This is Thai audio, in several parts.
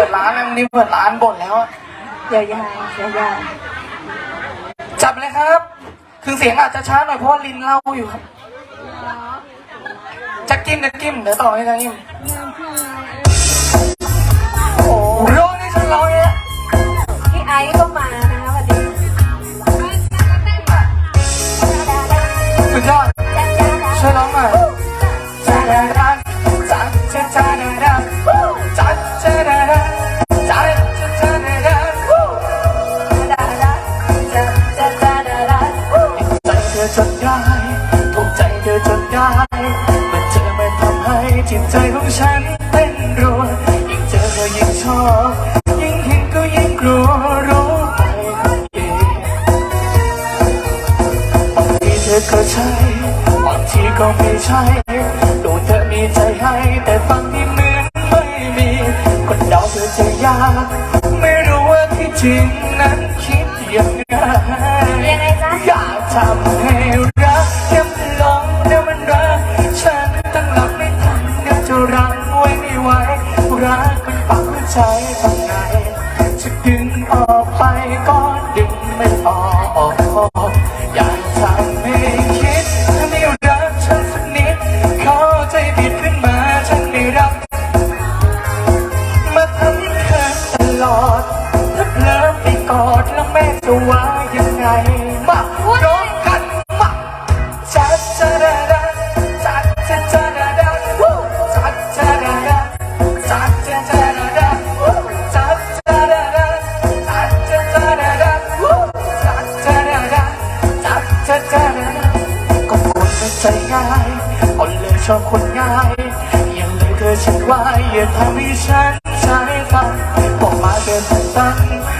ปิดร้านนะวันนี้เปิดร้านบ่นแล้วอะยาวๆยาวจับเลยครับ คือเสียงอาจจะช้าหน่อยเพราะว่าลินเล่าอยู่ครับจะกินจะกินเดี๋ยวต่อให้จะกินโชอบ ยิ่งเห็นก็ยิ่งกลัวรู้ไปเองบางทีเธอก็ใช่บางทีก็ไม่ใช่ดูเธอมีใจให้ แต่ฟังที่เหมือนไม่มีคนเดาเธอจะยาก ไม่รู้ว่าที่จริงนั้นคิดยังไงยังไงจ๊ะอยากทำให้ ใจทำไงจะดึงออกไปก็ดึงไม่ออกอยากทำให้คิดถ้าไม่รักฉันสักนิดเข้าใจผิดขึ้นมาฉันไม่รับ มาทำเธอตลอดถ้าเพลิมไปกอดแล้วแม่จะว่ายังไงมาร้องกัน เดินตั้ง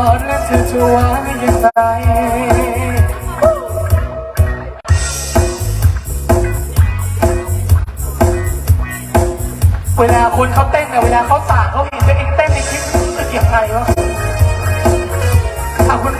อนและเธอจะว่ายังไงเวลาคนเขาเต้นเนี่ยเวลาเขาสั่งเขาเห็นตัวเองเต้นในคลิปรู้สึกยังไงวะอะคุณ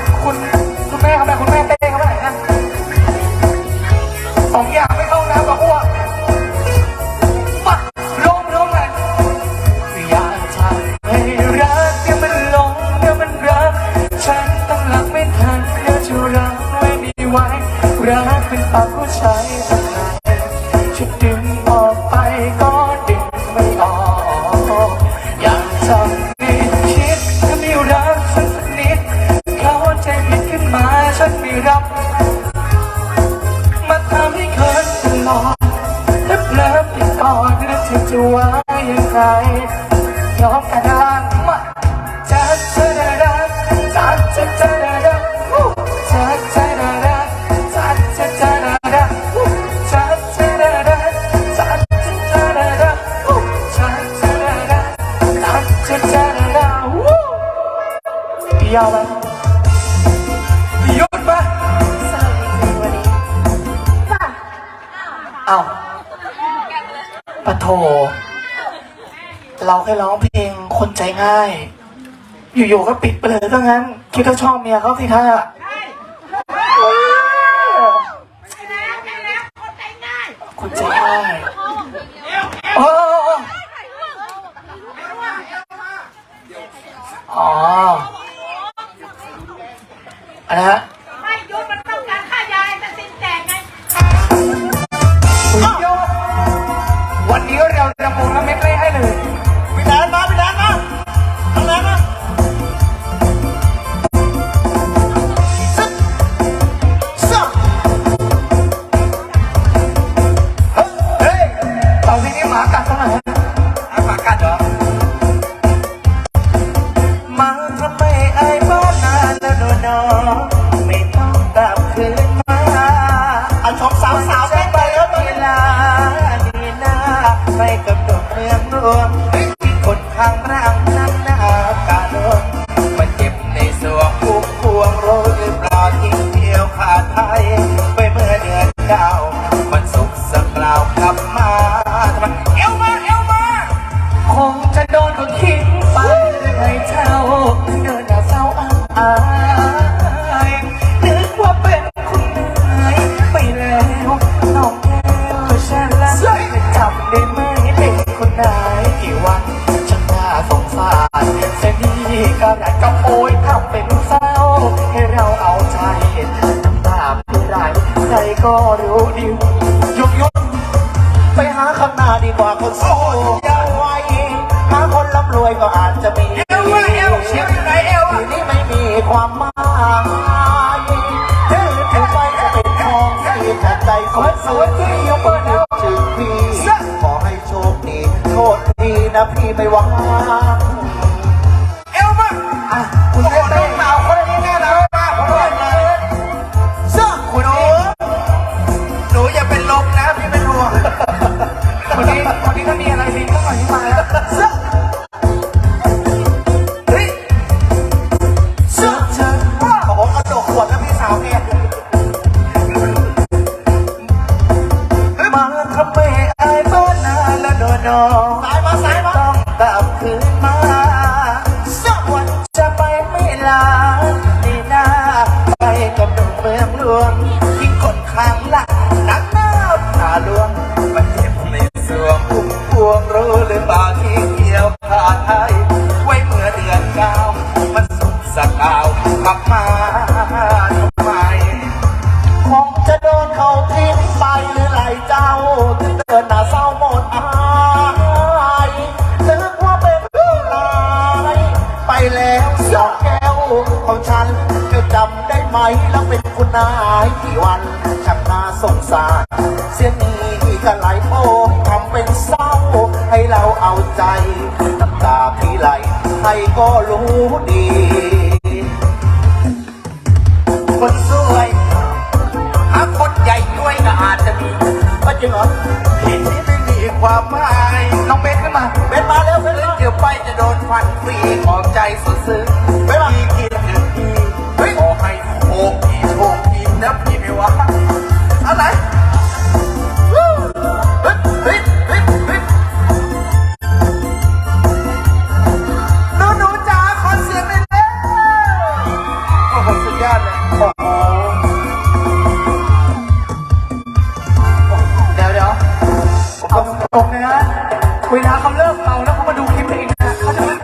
ยอมกันด้านมาจัดจัดดาจัดจัดจัดดาวู้จัดจัดดาจัดจัดจัดดาวู้จัดจัดดาจัดจัดจัดดาวู้จัดจัดดาจัดจัดจัดดาวู้ยาวไหมหยุดไหมสนุกจริงวันนี้ป่ะอ้าวปะโถ เราแค่ร้องเพลงคนใจง่าย อยู่ๆก็ปิดไปเลยถ้างั้น คิดว่าชอบเมียเขาสิท่าคนใจง่ายโอ้อ๋ออันนะฮะ แอะไรก็โอยทำเป็นเศร้า ให้เราเอาใจน้ำตาพี่ไหลใครก็รู้ดียุกยุกไปหาข้างหน้าดีกว่าคนสู้อย่าไวหาคนร่ำรวยก็อาจจะมีเอวว่าเอวเชียวอยู่ไหนเอวที่นี้ไม่มีความหมายถือถือไปจะเป็นทองที่แทนใจคนสวยที่ยกเปิดแล้วถึงพี่ขอให้โชคดีโทษทีนะพี่ไม่หวัง คุณเต้เต้สาวคนนี้แน่นอนมากผมบอกเลยเสื้อคุณโอ้หนูอย่าเป็นลมนะพี่เป็นห่วงคนนี้คนนี้ถ้ามีอะไรดีก็หน่อยที่มาเสื้อเฮ้ยเสื้อเชิญขอผมกระดกขวดแล้วพี่สาวเนี่ยมาทำไมไอ้บ้านนาและโดนนองสายมาสายมาต้องกลับคืนมา ลาดีหน้าไปกับหนุ่มเมืองหลวง ที่คนข้างหลังนักหน้าผาลวง มันเจ็บในสวงพุ่มพวงรู้หรือเปล่าที่เกี่ยวขาดให้ไว้เมื่อเดือนเก้ามันสุดสกาวกลับมาทำไมคงจะโดนเขาทิ้งไปหรือไหลเจ้าถึงเดินหน้าเศร้าหมดอายนึกว่าเป็นผู้ายไปแล้วสองแก้ว ของฉันจะจำได้ไหมแล้วเป็นคุณนายที่วันชักน่าสงสาร เสียนี้กัไหลโมทำเป็นเศร้า ให้เราเอาใจน้ำตาพี่ไหลใครก็รู้ดี คนสวยหาคนใหญ่ด้วยก็อาจจะมีก็จริงเหรอที่นี้ไม่มีความหมายน้องเบนขึ้นมาเบนมาแล้วเบนเกืยวไปจะโดนฟันฟรีของใจสุดซึ้งเบนมา